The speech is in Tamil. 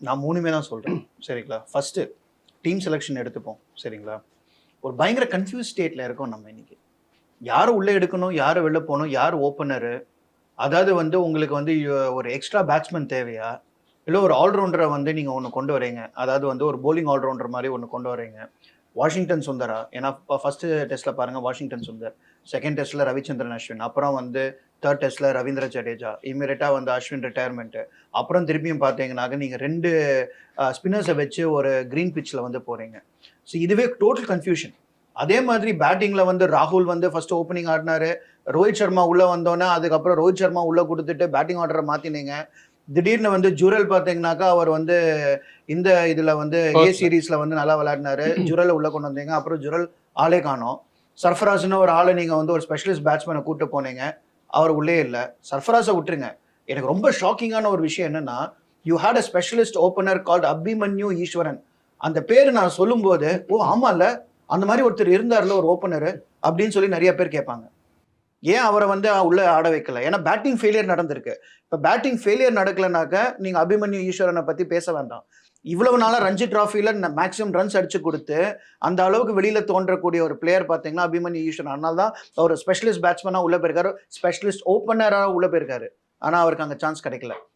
நான் மூணுமே தான் சொல்கிறேன் சரிங்களா? ஃபஸ்ட்டு டீம் செலெக்ஷன் எடுத்துப்போம். சரிங்களா? ஒரு பயங்கர கன்ஃபியூஸ் ஸ்டேட்டில் இருக்கோம் நம்ம இன்னைக்கு. யார் உள்ளே எடுக்கணும் யார் வெளில போகணும் யார் ஓப்பனரு அதாவது வந்து உங்களுக்கு வந்து ஒரு எக்ஸ்ட்ரா பேட்ஸ்மேன் தேவையா? இல்லை ஒரு ஆல்ரவுண்டரை வந்து நீங்கள் ஒன்று கொண்டு வரீங்க. அதாவது வந்து ஒரு bowling ஆல்ரவுண்டர் மாதிரி ஒன்று கொண்டு வரீங்க. வாஷிங்டன் சுந்தரா ஏன்னா இப்போ ஃபஸ்ட்டு டெஸ்ட்டில் பாருங்கள் வாஷிங்டன் சுந்தர். செகண்ட் டெஸ்ட்டில் ரவிச்சந்திரன் அஸ்வின். அப்புறம் வந்து தேர்ட் டெஸ்ட்டில் ரவீந்திர ஜடேஜா இமீடியட்டாக வந்து அஸ்வின் ரிட்டையர்மெண்ட்டு அப்புறம் திருப்பியும் பார்த்தீங்கன்னாக்க நீங்கள் ரெண்டு ஸ்பின்னர்ஸை வச்சு ஒரு க்ரீன் பிச்சில் வந்து போகிறீங்க ஸோ இதுவே டோட்டல் கன்ஃபியூஷன் அதே மாதிரி பேட்டிங்கில் வந்து ராகுல் வந்து ஃபர்ஸ்ட் ஓப்பனிங் ஆடினாரு. ரோஹித் சர்மா உள்ளே வந்தோன்னே அதுக்கப்புறம் ரோஹித் சர்மா உள்ளே கொடுத்துட்டு பேட்டிங் ஆர்டரை மாற்றினீங்க திடீர்னு வந்து ஜுரல் பார்த்தீங்கன்னாக்கா அவர் வந்து இந்த இதில் வந்து ஏ. சீரீஸில் வந்து நல்லா விளையாடினாரு. ஜுரலை உள்ளே கொண்டு வந்தீங்க. அப்புறம் ஜுரல் ஆளே காணோம். சர்ஃபராஸ்னு ஒரு ஆளை நீங்கள் வந்து ஒரு ஸ்பெஷலிஸ்ட் பேட்ஸ்மேனை கூட்டு போனீங்க. அவர் உள்ளே இல்லை. சர்ஃபராஸை விட்டுருங்க. எனக்கு ரொம்ப ஷாக்கிங்கான ஒரு விஷயம் என்னன்னா you had a specialist opener called Abhimanyu Easwaran. அந்த பேர் நான் சொல்லும்போது ஓ ஆமால்ல. அந்த மாதிரி ஒருத்தர் இருந்தார்ல ஒரு ஓப்பனர் அப்படின்னு சொல்லி நிறைய பேர் கேட்பாங்க. ஏன் அவரை வந்து உள்ள ஆட வைக்கல? ஏன்னா பேட்டிங் ஃபெயிலியர் நடந்திருக்கு. இப்போ பேட்டிங் ஃபெயிலியர் நடக்கலனாக்க நீங்க அபிமன்யு ஈஸ்வரனை பத்தி பேச வேண்டாம். இவ்வளவு நாளாக ரஞ்சி டிராஃபியில் மேக்ஸிமம் ரன்ஸ் அடிச்சு கொடுத்து அந்த அளவுக்கு வெளியில் தோன்றக்கூடிய ஒரு பிளேயர் பார்த்தீங்கன்னா அபிமன்யு ஈஸ்வரன். அதனால தான் அவர் ஸ்பெஷலிஸ்ட் பேட்ஸ்மேனாக உள்ள போயிருக்காரு. ஸ்பெஷலிஸ்ட் ஓப்பனராக உள்ள போயிருக்காரு. ஆனால் அவருக்கு அங்கே சான்ஸ் கிடைக்கல.